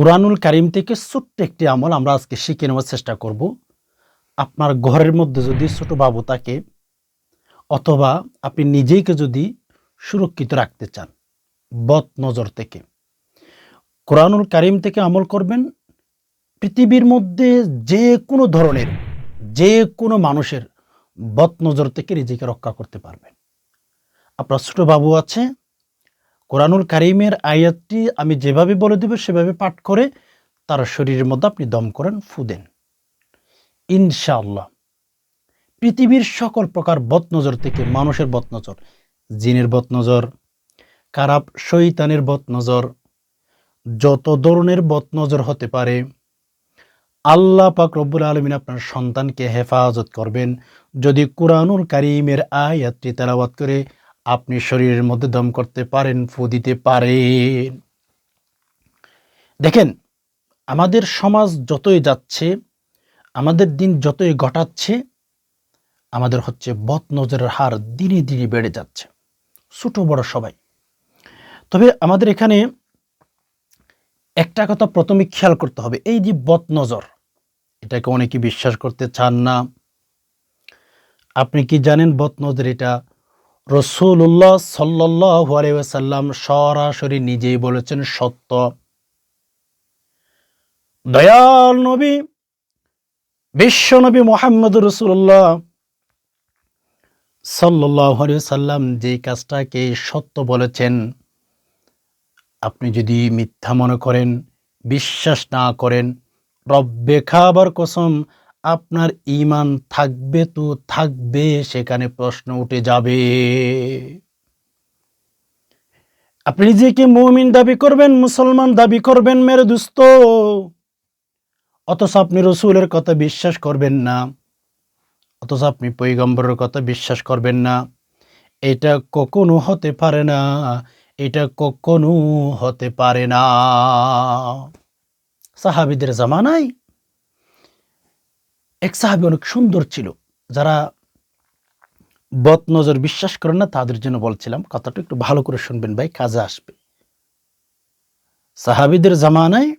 কোরআনুল কারিম থেকে ছোট্ট একটি আমল আমরা আজকে শিখে নেওয়ার চেষ্টা করব। আপনার ঘরের মধ্যে যদি ছোট বাবু থাকে অথবা আপনি নিজেকে যদি সুরক্ষিত রাখতে চান, বদ নজর থেকে কোরআনুল কারিম থেকে আমল করবেন। পৃথিবীর মধ্যে যে কোনো ধরনের, যে কোনো মানুষের বদ নজর থেকে নিজেকে রক্ষা করতে পারবেন। আপনার ছোট বাবু আছে কোরআনুল কারিমের আয়াতটি আমি যেভাবে বলে দেব, সেভাবে পাঠ করে তার শরীরের মধ্যে আপনি দম করেন ফুদেন ইনশাআল্লাহ। পৃথিবীর সকল প্রকার বদনজর থেকে মানুষের বদনজর, জিনের বদনজর, খারাপ শৈতানের বদনজর, যত ধরনের বদনজর হতে পারে, আল্লাহ পাক রব্বুল আলমিন আপনার সন্তানকে হেফাজত করবেন। যদি কোরআনুল কারিমের আয়াতটি তেলাওয়াত করে আপনি শরীরের মধ্যে দম করতে পারেন, ফু দিতে পারেন। দেখেন, আমাদের সমাজ যতই যাচ্ছে, আমাদের দিন যতই ঘটাচ্ছে, আমাদের হচ্ছে বদ নজরের হার দিনে দিনে বেড়ে যাচ্ছে। ছোট, বড় সবাই। তবে আমাদের এখানে একটা কথা প্রথমে খেয়াল করতে হবে, এই যে বদ নজর এটাকে অনেকে বিশ্বাস করতে চান না। আপনি কি জানেন বদ নজর এটা রসুল্লাহ সাল্লাহ সরাসরি নিজেই বলেছেন সত্য। দয়াল নবী, বিশ্ব নবী মোহাম্মদ রসুল্লাহ সাল্লাহ সাল্লাম যে কাজটাকে সত্য বলেছেন, আপনি যদি মিথ্যা মনে করেন, বিশ্বাস না করেন, রব্বে খাবার কসম আপনার ইমান থাকবে তো থাকবে, সেখানে প্রশ্ন উঠে যাবে। আপনি নিজেকে মমিন দাবি করবেন, মুসলমান দাবি করবেন, মেরে দুস্ত। অথচ আপনি রসুলের কথা বিশ্বাস করবেন না। অথচ আপনি পৈগম্বরের কথা বিশ্বাস করবেন না। এটা কখনো হতে পারে না, এটা কখনো হতে পারে না। সাহাবিদের জামানায় এক সাহাবি অনেক সুন্দর ছিল। যারা বদ নজর বিশ্বাস করেন না, তাদের জন্য বলছিলাম, কথাটা একটু ভালো করে শুনবেন ভাই, কাজে আসবে। সাহাবিদের জামানায়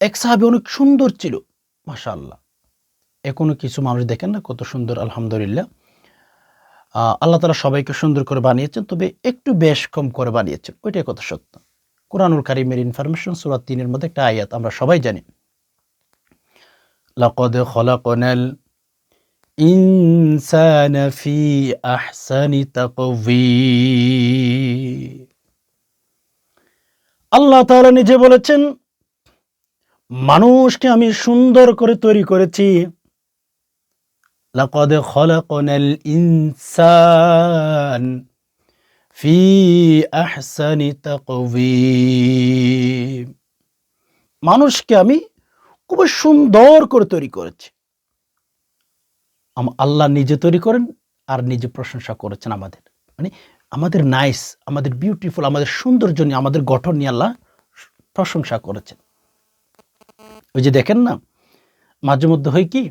এক সাহাবি অনেক সুন্দর ছিল মাশাল্লাহ এখনও কিছু মানুষ দেখেন না, কত সুন্দর, আলহামদুলিল্লাহ। আল্লাহ তালা সবাইকে সুন্দর করে বানিয়েছেন, তবে একটু বেশ কম করে বানিয়েছেন, ওইটাই কথা সত্য। কোরআনুল কারিমের ইনফরমেশন সুরাত তিনের মধ্যে একটা আয়াত, আমরা সবাই জানি। لقد خلقنا الإنسان في أحسن تقويم আল্লাহ তাআলা নিজে বলেছেন মানুষকে আমি সুন্দর করে তৈরি করেছি লাকদ খলাকনাল ইনসান ফি আহসানি তাকওয়িম মানুষকে আমি খুব সুন্দর করে তৈরি করেছে। আল্লাহ নিজে তৈরি করেন আর নিজে প্রশংসা করেছেন আমাদের। মানে আমাদের নাইস আমাদের বিউটিফুল আমাদের সৌন্দর্য নিয়ে, আমাদের গঠন নিয়ে আল্লাহ প্রশংসা করেছেন। ওই যে দেখেন না, মাঝে মধ্যে হয় কি,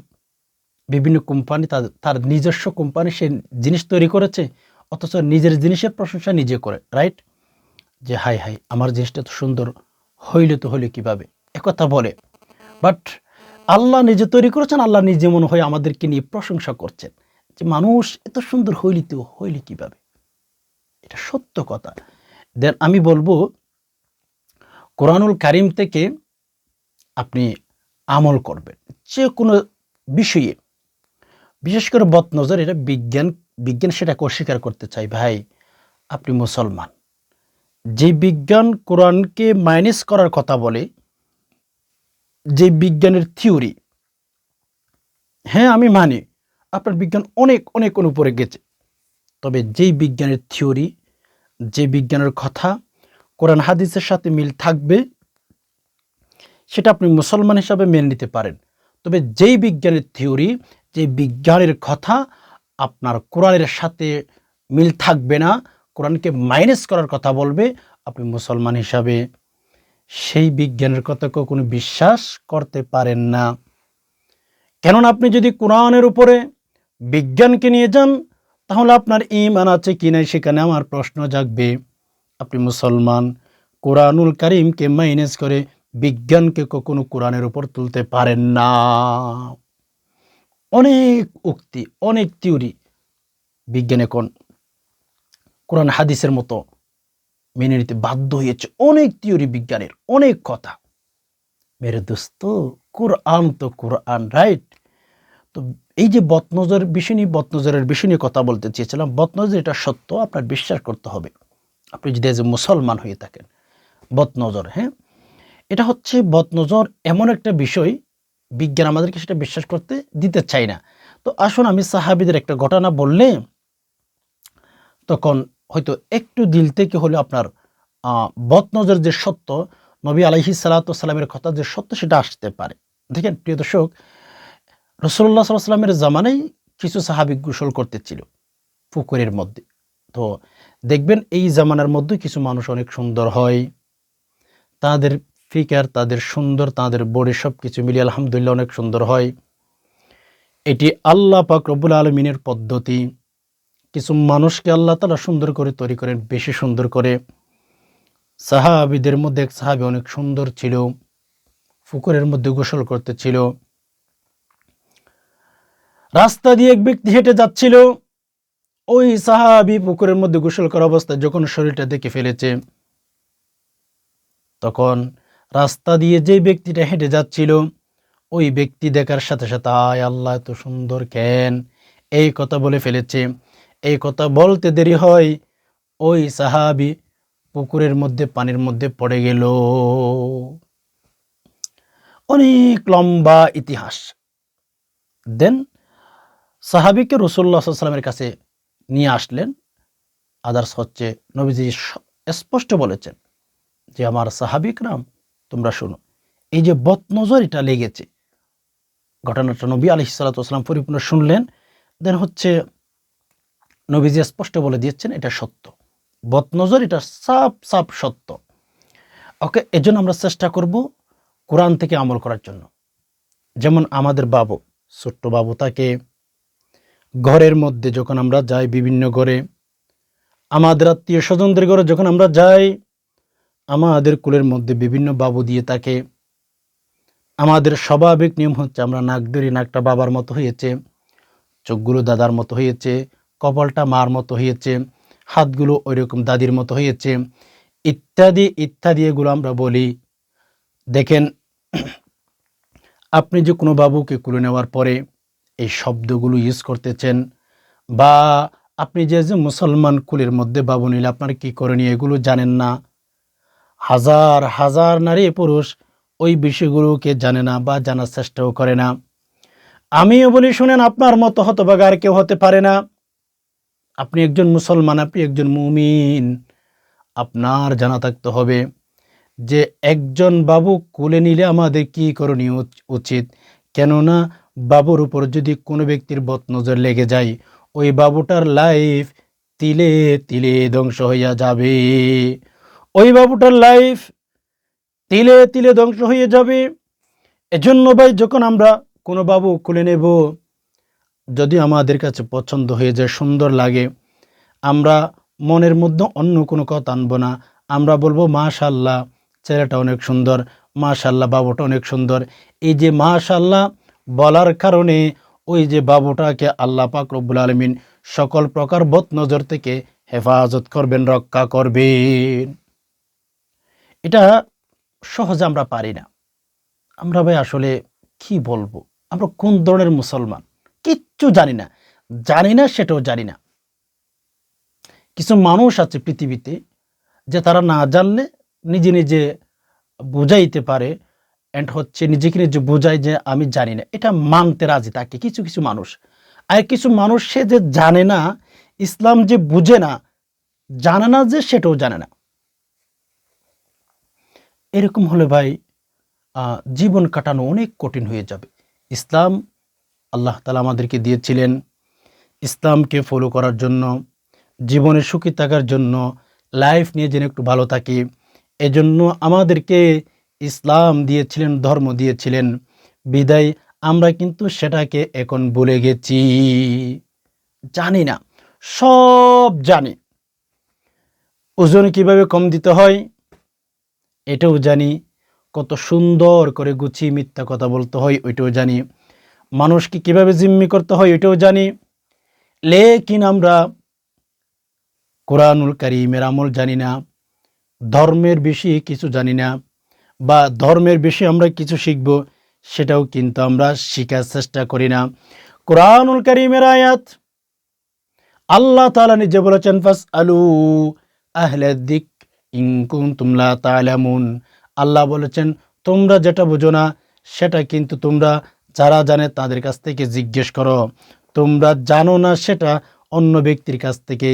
বিভিন্ন কোম্পানি তার তার নিজস্ব কোম্পানি সে জিনিস তৈরি করেছে, অথচ নিজের জিনিসের প্রশংসা নিজে করে রাইট যে হাই হাই আমার জিনিসটা তো সুন্দর, হইলে তো হইলে কীভাবে? একথা বলে বাট আল্লাহ নিজে তৈরি করেছেন, আল্লাহ নিজে মনে হয় আমাদেরকে নিয়ে প্রশংসা করছেন। যে মানুষ এত সুন্দর হইলি তো, হইলি কীভাবে? এটা সত্য কথা। দেন আমি বলব, কোরআনুল কারিম থেকে আপনি আমল করবেন। যে কোনো বিষয়ে, বিশেষ করে বদনজর, এটা বিজ্ঞান বিজ্ঞান সেটাকে অস্বীকার করতে চাই। ভাই, আপনি মুসলমান। যে বিজ্ঞান কোরআনকে মাইনাস করার কথা বলে যে বিজ্ঞানের থিওরি হ্যাঁ আমি মানি, আপনার বিজ্ঞান অনেক অনেক উপরে গেছে। তবে যেই বিজ্ঞানের থিওরি, যে বিজ্ঞানের কথা কোরআন হাদিসের সাথে মিল থাকবে, সেটা আপনি মুসলমান হিসাবে মেনে নিতে পারেন। তবে যেই বিজ্ঞানের থিওরি, যে বিজ্ঞানের কথা আপনার কোরআনের সাথে মিল থাকবে না, কোরআনকে মাইনাস করার কথা বলবে, আপনি মুসলমান হিসাবে সেই বিজ্ঞানের কথা কখনো বিশ্বাস করতে পারেন না। কেননা আপনি যদি কোরআনের উপরে বিজ্ঞানকে নিয়ে যান, তাহলে আপনার ইমান আছে কি নাই সেখানে আমার প্রশ্ন জাগবে। আপনি মুসলমান, কোরআনুল কারিমকে মাইনাস করে বিজ্ঞানকে কখনো কোরআনের উপর তুলতে পারেন না। অনেক উক্তি, অনেক থিওরি বিজ্ঞান এখন কোরআন হাদিসের মতো মেনে নিতে বাধ্য হয়েছে। অনেক থিওরি বিজ্ঞানের, অনেক কথা। মেরে দোস্ত, কোরআন তো কোরআন রাইট তো এই যে বদনজর বিষয় নিয়ে বদনজরের বিষয় নিয়ে কথা বলতে চেয়েছিলাম। বদনজর এটা সত্য, আপনার বিশ্বাস করতে হবে। আপনি যদি এজ মুসলমান হয়ে থাকেন, বদনজর হ্যাঁ? এটা হচ্ছে বদনজর এমন একটা বিষয়, বিজ্ঞান আমাদেরকে সেটা বিশ্বাস করতে দিতে চাই না। তো আসুন আমি সাহাবিদের একটা ঘটনা বললে, তখন হয়তো একটু দিল থেকে হলে আপনার বদনজর যে সত্য, নবী আলহি সালাতামের কথা যে সত্য সেটা আসতে পারে। দেখেন, প্রিয় দর্শক রসুল্লাহ সাল্লামের জামানায় কিছু সাহাবি গোসল করতেছিল পুকুরের মধ্যে। তো দেখবেন এই জামানার মধ্যে কিছু মানুষ অনেক সুন্দর হয়। তাদের ফিকার, তাদের সুন্দর, তাদের বডি সব কিছু মিলিয়ে আলহামদুলিল্লাহ অনেক সুন্দর হয়। এটি আল্লাহ পাক রব্বুল আলমিনের পদ্ধতি। কিছু মানুষকে আল্লাহ তালা সুন্দর করে তৈরি করেন, বেশি সুন্দর করে। সাহাবিদের মধ্যে এক সাহাবি অনেক সুন্দর ছিল পুকুরের মধ্যে গোসল করতেছিল রাস্তা দিয়ে এক ব্যক্তি হেঁটে যাচ্ছিল, ওই সাহাবি পুকুরের মধ্যে গোসল করা অবস্থায় যখন শরীরটা দেখে ফেলেছে, তখন রাস্তা দিয়ে যে ব্যক্তিটা হেঁটে যাচ্ছিল, ওই ব্যক্তি দেখার সাথে সাথে, আয় আল্লাহ, এত সুন্দর কেন? এই কথা বলে ফেলেছে। এই কথা বলতে দেরি হয়। ওই সাহাবি পুকুরের মধ্যে, পানির মধ্যে পড়ে গেল। অনেক লম্বা ইতিহাস। দেন সাহাবিকে রসুল্লাহ সাল্লামের কাছে নিয়ে আসলেন। আদার্স হচ্ছে নবীজি স্পষ্ট বলেছেন যে, আমার সাহাবিক নাম তোমরা শোনো। এই যে বদনজর এটা লেগেছে। ঘটনাটা নবী আলি সাল্লাতাম পরিপূর্ণ শুনলেন। দেন হচ্ছে নবীজি স্পষ্ট বলে দিয়েছেন, এটা সত্য। বদনজর, এটা সাপ সাপ সত্য। ওকে, এজন্য আমরা চেষ্টা করব কোরআন থেকে আমল করার জন্য। যেমন আমাদের বাবু, ছোট্ট বাবু তাকে ঘরের মধ্যে যখন আমরা যাই বিভিন্ন ঘরে, আমাদের আত্মীয় স্বজনদের ঘরে যখন আমরা যাই, আমাদের কুলের মধ্যে বিভিন্ন বাবু দিয়ে তাকে, আমাদের স্বাভাবিক নিয়ম হচ্ছে আমরা নাক ধরি নাকটা বাবার মতো হয়েছে, চোখগুলো দাদার মতো হয়েছে কপালটা মার মতো হয়েছে হাতগুলো ওইরকম দাদির মতো হয়েছে ইত্যাদি ইত্যাদি এগুলো আমরা বলি। দেখেন, আপনি যে কোনো বাবুকে কুলে নেওয়ার পরে এই শব্দগুলো ইউজ করতেছেন বা আপনি যে যে মুসলমান কুলের মধ্যে বাবু নিলে আপনার কি করণীয় এগুলো জানেন না। হাজার হাজার নারী পুরুষ ওই বিষয়গুলোকে জানে না বা জানার চেষ্টাও করে না। আমিও বলি, শুনেন, আপনার মতো হতভাগা আর কেউ হতে পারে না। আপনি একজন মুসলমান, আপনি একজন মুমিন, আপনার জানা থাকতে হবে যে একজন বাবু কোলে নিলে আমাদের কি করণীয় উচ- উচিত? কেননা বাবুর উপর যদি কোনো ব্যক্তির বদনজর লেগে যায়, ওই বাবুটার লাইফ তিলে তিলে ধ্বংস হইয়া যাবে। ওই বাবুটার লাইফ তিলে তিলে ধ্বংস হয়ে যাবে। এজন্য ভাই, যখন আমরা কোনো বাবু কোলে নেব যদি আমাদের কাছে পছন্দ হয়ে যায়, সুন্দর লাগে, আমরা মনের মধ্যে অন্য কোনো কথা আনব না। আমরা বলব মাশাল্লাহ ছেলেটা অনেক সুন্দর মাশাল্লাহ বাবুটা অনেক সুন্দর। এই যে মাশাল্লাহ বলার কারণে ওই যে বাবুটাকে আল্লাহ পাক রব্বুল আলমিন সকল প্রকার বদ নজর থেকে হেফাজত করবেন, রক্ষা করবেন। এটা সহজে আমরা পারি না। আমরা ভাই আসলে কি বলব? আমরা কোন ধরনের মুসলমান? কিচ্ছু জানি না। জানি না, সেটাও জানি না। কিছু মানুষ আছে পৃথিবীতে যে তারা না জানলে নিজে নিজে বুঝাইতে পারে অ্যান্ড হচ্ছে নিজেকে নিজে বোঝায় যে আমি জানি না। এটা মানতে রাজি তাকে কিছু কিছু মানুষ। আর কিছু মানুষ সে যে জানে না, ইসলাম যে বুঝে না, জানে না যে সেটাও জানে না। এরকম হলে ভাই জীবন কাটানো অনেক কঠিন হয়ে যাবে। ইসলাম আল্লাহ তালা আমাদেরকে দিয়েছিলেন ইসলামকে ফলো করার জন্য, জীবনে সুখী থাকার জন্য লাইফ নিয়ে যেন একটু ভালো থাকি। এজন্য আমাদেরকে ইসলাম দিয়েছিলেন, ধর্ম দিয়েছিলেন। বিদায়, আমরা কিন্তু সেটাকে এখন ভুলে গেছি। জানি না, সব জানি। ওজন কীভাবে কম দিতে হয়, এটাও জানি। কত সুন্দর করে গুছিয়ে মিথ্যা কথা বলতে হয়, ওইটাও জানি। মানুষকে কীভাবে জিম্মি করতে হয় ওইটাও জানি। লেকিন আমরা কোরআনুল কারিমের আমল জানি না, ধর্মের বেশি কিছু জানি না, বা ধর্মের বেশি আমরা কিছু শিখব, সেটাও কিন্তু আমরা শেখার চেষ্টা করি না। কোরআনুল কারিমের আয়াত, আল্লাহ তাআলা নিজে বলেছেন ফাস আলু আহলে দিক ইনকুম তুমলা তালামুন আল্লাহ বলেছেন, তোমরা যেটা বুঝো না, সেটা কিন্তু তোমরা যারা জানে তাদের কাছ থেকে জিজ্ঞেস করো। তোমরা জানো না সেটা অন্য ব্যক্তির কাছ থেকে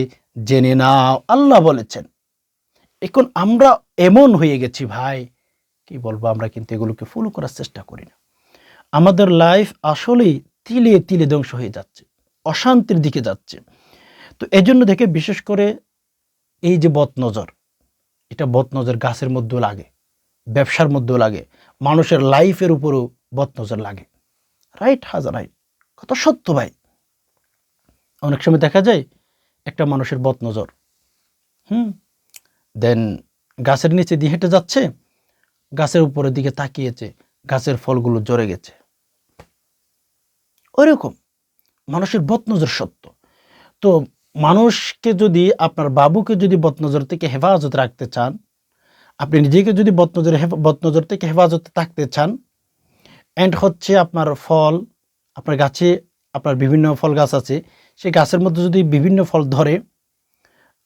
জেনে নাও। আল্লাহ বলেছেন, এখন আমরা এমন হয়ে গেছি ভাই, কি বলব আমরা কিন্তু এগুলোকে ফলো করার চেষ্টা করি না। আমাদের লাইফ আসলেই তিলে তিলে ধ্বংস হয়ে যাচ্ছে, অশান্তির দিকে যাচ্ছে। তো এজন্য দেখে বিশেষ করে এই যে বদনজর, এটা বদনজর গাছের মধ্যেও লাগে, ব্যবসার মধ্যেও লাগে, মানুষের লাইফের উপরও বদনজর লাগে। রাইট হাজার, রাইট। কত সত্য ভাই। অনেক সময় দেখা যায় একটা মানুষের বদনজর হুম? দেন গাছের নিচে দিয়ে হেঁটে যাচ্ছে, গাছের উপরের দিকে তাকিয়েছে, গাছের ফলগুলো জ্বরে গেছে। ওইরকম। মানুষের বদনজর সত্য। তো মানুষকে যদি আপনার বাবুকে যদি বদনজর থেকে হেফাজত রাখতে চান, আপনি নিজেকে যদি বদনজর বদনজর থেকে হেফাজতে থাকতে চান অ্যান্ড হচ্ছে আপনার ফল, আপনার গাছে, আপনার বিভিন্ন ফল গাছ আছে। সেই গাছের মধ্যে যদি বিভিন্ন ফল ধরে,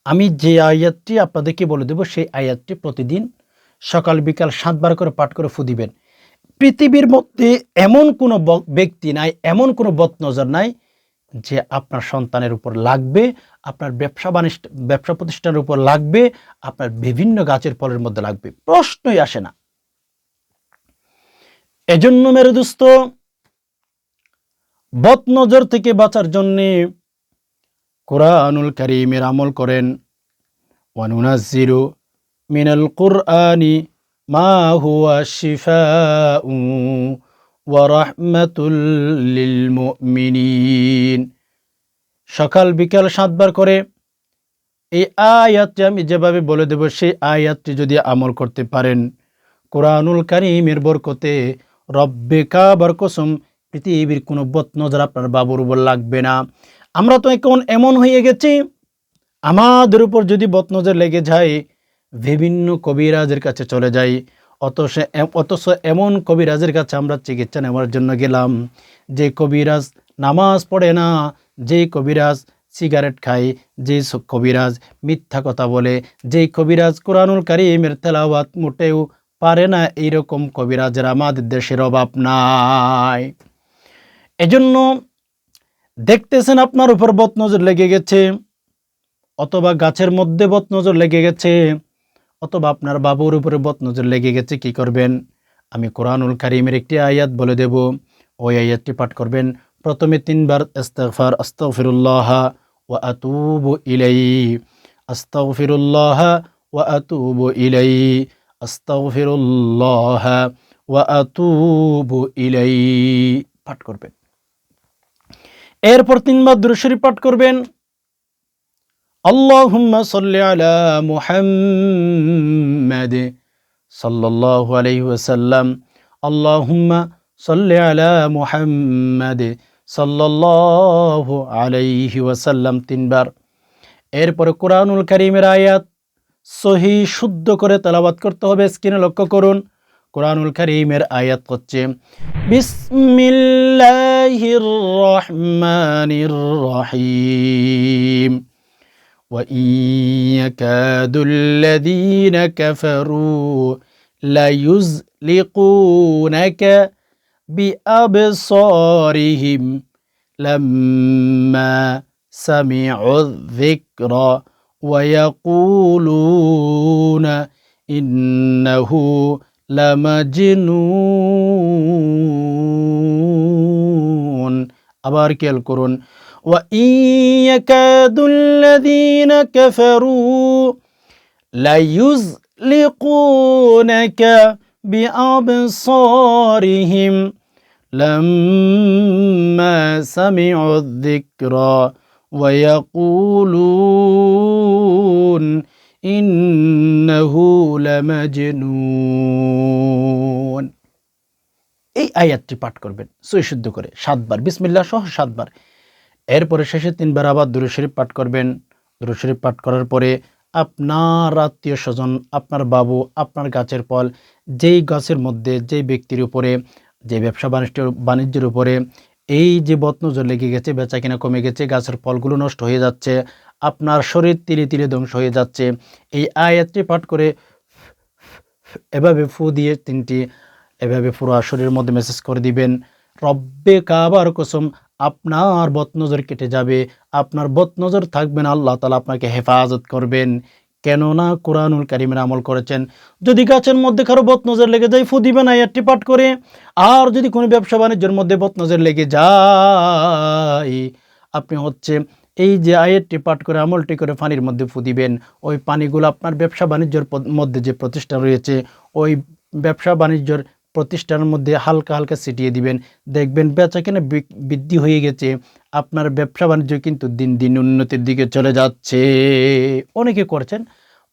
আমি যে আয়াতটি আপনাদেরকে বলে দেব, সেই আয়াতটি প্রতিদিন সকাল, বিকাল সাতবার করে পাঠ করে ফু দিবেন। পৃথিবীর মধ্যে এমন কোনো ব্যক্তি নাই, এমন কোনো বদনজর নাই যে আপনার সন্তানের উপর লাগবে, আপনার ব্যবসা বাণিজ্য ব্যবসা প্রতিষ্ঠানের উপর লাগবে, আপনার বিভিন্ন গাছের ফলের মধ্যে লাগবে। প্রশ্নই আসে না। এজন্য মেরে দোস্ত বদনজর থেকে বাঁচার জন্যে কোরআনুল করিমের আমল করেন। ওয়ানুনাজিরু মিনাল কুরআনি মা হুয়া শিফাউ ওয়া রাহমাতুল লিল মুমিনিন। সকাল বিকাল সাতবার করে এই আয়াতটি আমি যেভাবে বলে দেব, সেই আয়াতটি যদি আমল করতে পারেন, কোরআনুল কারিমের বরকতে রব্বে কাবার কসম পৃথিবীর কোনো বত্নজর আপনার বাবুর উপর লাগবে না। আমরা তো এখন এমন হয়ে গেছি, আমাদের উপর যদি বদনজর লেগে যায়, বিভিন্ন কবিরাজের কাছে চলে যাই। অথচ অথচ এমন কবিরাজের কাছে আমরা চিকিৎসা নেওয়ার জন্য গেলাম। যে কবিরাজ নামাজ পড়ে না, যে কবিরাজ সিগারেট খায়, যে কবিরাজ মিথ্যা কথা বলে, যে কবিরাজ কোরআনুল কারিমের তেলাওয়াত মোটেও পারে না এইরকম কবিরাজের আমাদের দেশের অভাব নাই। এজন্য দেখতেছেন আপনার উপর বদনজর লেগে গেছে, অথবা গাছের মধ্যে বদনজর লেগে গেছে, অথবা আপনার বাবুর উপরে বদনজর লেগে গেছে, কি করবেন? আমি কোরআনুল কারিমের একটি আয়াত বলে দেব। ওই আয়াতটি পাঠ করবেন। প্রথমে তিনবার ইস্তেগফার, আস্তাগফিরুল্লাহ ও আতুবু ইলাই আস্তাগফিরুল্লাহ ওয়া আতুবু ইলাই আস্তাগফিরুল্লাহ ওয়া আতুবু ইলাই পাঠ করবেন। এরপর তিনবার দুরুশরী পাঠ করবেন। আল্লাহুম্মা সাল্লি আলা মুহাম্মাদ সাল্লাল্লাহু আলাইহি ওয়াসাল্লাম। আল্লাহুম্মা সাল্লি আলা মুহাম্মাদ সাল্লাল্লাহু আলাইহি ওয়াসাল্লাম। তিনবার। এরপরে কোরআনুল কারীমের আয়াত। সহি শুদ্ধ করে তেলাওয়াত করতে হবে স্ক্রিনে লক্ষ্য করুন কোরআনুল কারীমের আয়াত হচ্ছে বিসমিল্লাহির রহমানির রহিম وإن يكاد الذين كفروا ليزلقونك بأبصارهم لما سمعوا الذكر ويقولون إنه لمجنون আবার খেয়াল করুন وإن يكاد الذين كفروا ليزلقونك بأبصارهم لما سمعوا الذكر ويقولون ইন্নাহু লামাজনুন এই আয়াতটি পাঠ করবেন সই শুদ্ধ করে সাতবার বিসমিল্লাহ সহ সাতবার এরপরে শেষে তিনবার আবার দুরু শরীফ পাঠ করবেন দুরু শরীফ পাঠ করার পরে আপনার আত্মীয় স্বজন আপনার বাবু আপনার গাছের ফল যেই গাছের মধ্যে যেই ব্যক্তির উপরে যে ব্যবসা বাণিজ্য বাণিজ্যের উপরে এই যে বদনজর লেগে গেছে বেচা কিনা কমে গেছে, গাছের ফলগুলো নষ্ট হয়ে যাচ্ছে, আপনার শরীর তিলে তিলে ধ্বংস হয়ে যাচ্ছে। এই আয়াতটি পাঠ করে এভাবে ফু দিয়ে তিনটি, এভাবে পুরো শরীরের মধ্যে মেসেজ করে দিবেন, রব্বে কাবার কসম, আপনার বদনজর কেটে যাবে, আপনার বদনজর থাকবেন আল্লাহ তালা আপনাকে হেফাজত করবেন। কেননা কোরআনুল কারিমের আমল করেছেন। যদি গাছের মধ্যে কারও বদনজর লেগে যায় ফু দিবেন আয়াতটি পাঠ করে। আর যদি কোনো ব্যবসা বাণিজ্যের মধ্যে বদনজর লেগে যায়, আপনি হচ্ছে এই যে আয়েরটি পাঠ করে, আমলটি করে পানির মধ্যে ফু দিবেন ওই পানিগুলো আপনার ব্যবসা বাণিজ্যের মধ্যে যে প্রতিষ্ঠান রয়েছে, ওই ব্যবসা বাণিজ্যর প্রতিষ্ঠানের মধ্যে হালকা হালকা ছিটিয়ে দিবেন। দেখবেন বেচা কেনা বৃদ্ধি হয়ে গেছে। আপনার ব্যবসা বাণিজ্য কিন্তু দিন দিন উন্নতির দিকে চলে যাচ্ছে। অনেকে করছেন,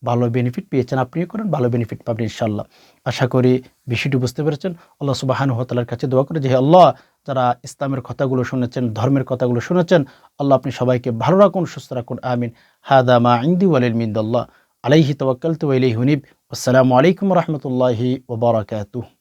ভালো বেনিফিট পেয়েছেন, আপনিও করেন, ভালো বেনিফিট পাবেন ইনশাল্লাহ আশা করি বিষয়টি বুঝতে পেরেছেন। আল্লাহ সুবাহান হতালার কাছে দোয়া করে যে আল্লাহ, যারা ইসলামের কথাগুলো শুনেছেন, ধর্মের কথাগুলো শুনেছেন, আল্লাহ আপনি সবাইকে ভালো রাখুন, সুস্থ রাখুন, আমিন। হাদা মা ইন্দি ওয়ালিল মিন্দাল্লাহ। আলাইহি তওয়াক্কালতু ওয়া ইলাইহি হুনিব আসসালামু আলাইকুম রহমতুল্লাহি ওবরাকাতুহ